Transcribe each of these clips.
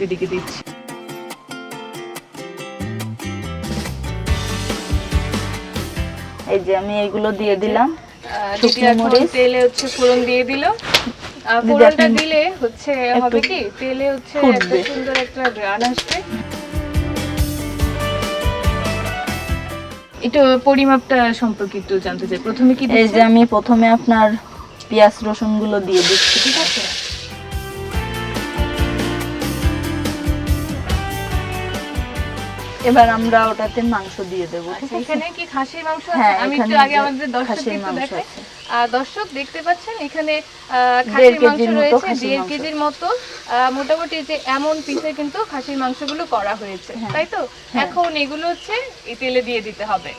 দিদিকে দিচ্ছি। এই যে আমি এইগুলো দিয়ে দিলাম। তেলে হচ্ছে ফোড়ন দিয়ে দিল। ফোড়নটা দিলে হচ্ছে হবে কি? তেলে হচ্ছে একটা সুন্দর একটা গ্রান আসবে। একটু পরিমাপটা সম্পর্কে একটু জানতে চাই। প্রথমে কি এই যে আমি প্রথমে আপনার পেঁয়াজ রসুনগুলো দিয়ে দিচ্ছি ঠিক আছে? এবার আমরা ওটাতে মাংস দিয়ে দেবো আচ্ছা, এখানে কি খাসির মাংস আছে হ্যাঁ, আমি একটু আগে আমাদের দর্শককে খাসির একটু দেখাই আছে। দর্শক দেখতে পাচ্ছেন এখানে খাসির মাংস রয়েছে দেড়। কেজির মতো আহ, মোটামুটি যে এমন পিসে কিন্তু খাসির মাংসগুলো করা হয়েছে হ্যাঁ। তাই তো হ্যাঁ। এখন এগুলো হচ্ছে এই তেলে দিয়ে দিতে হবে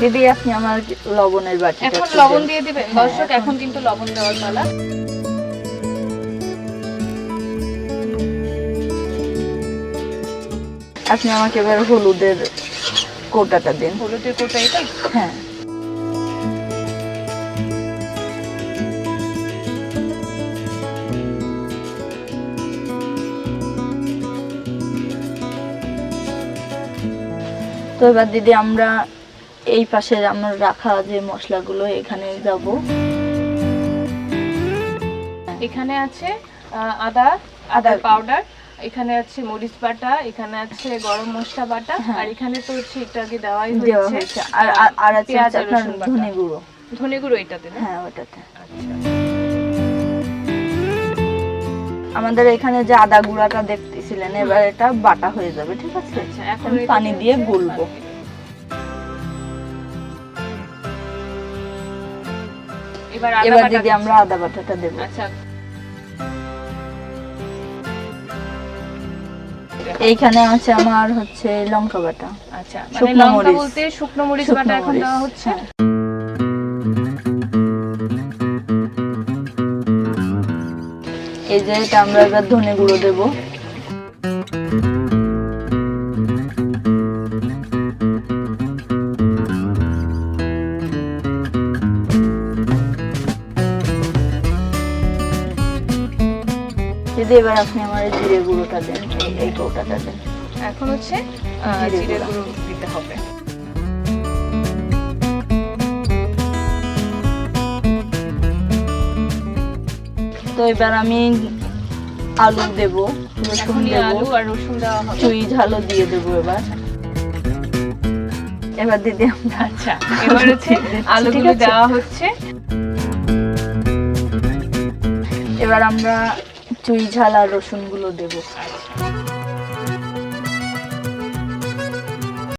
দিদি আপনি আমার লবণের বাটিটা এখন লবণ দিয়ে দিবেন। হ্যাঁ, দর্শক এখন- এখন কিন্তু লবণ দেওয়ার পালা। আপনি আমাকে এবার হলুদের কোটাটা দিন। হলুদের কোটা এটা হ্যাঁ। তো এবার দিদি আমরা এই পাশে আমার রাখা যে মশলাগুলো এখানে যাব। এখানে আছে আদা আদার পাউডার এখানে আছে মরিচ বাটা এখানে আছে গরম মশলা বাটা হ্যাঁ। আর এখানে তো হচ্ছে একটু আগে দেওয়াই দেওয়া হয়েছে। আর আর- আছে আপনার ধনে গুঁড়ো। ধনে গুঁড়ো এটাতে হ্যাঁ ওটাতে। আচ্ছা। আমাদের এখানে যে আদা গুঁড়াটা দেখতেছিলেন এবার এটা বাটা হয়ে যাবে ঠিক আছে? আচ্ছা এখন পানি দিয়ে গুলবো। এবার দিদি আমরা আদা বাটাটা দেবো। আচ্ছা। এইখানে আছে আমার হচ্ছে লঙ্কা বাটা। আচ্ছা মানে শুকনো লঙ্কা বলতে শুকনো মরিচ বাটা এখন দেওয়া হচ্ছে? হ্যাঁ। এই যে এটা আমরা এবার ধনে গুঁড়ো দেবো। দিদি এবার আপনি আমার জিরে গুঁড়োটা দেন এই- কৌটাটা দেন। এখন হচ্ছে জিরে গুঁড়ো। দিতে হবে। তো এবার আমি আলু দেব রসুন আলু আর রসুন চুই ঝালও দিয়ে দেবো এবার। এবার দিদি আমরা আচ্ছা এবার হচ্ছে আলুগুলো দেওয়া হচ্ছে। এবার আমরা চুই ঝাল আর রসুনগুলো দেবো।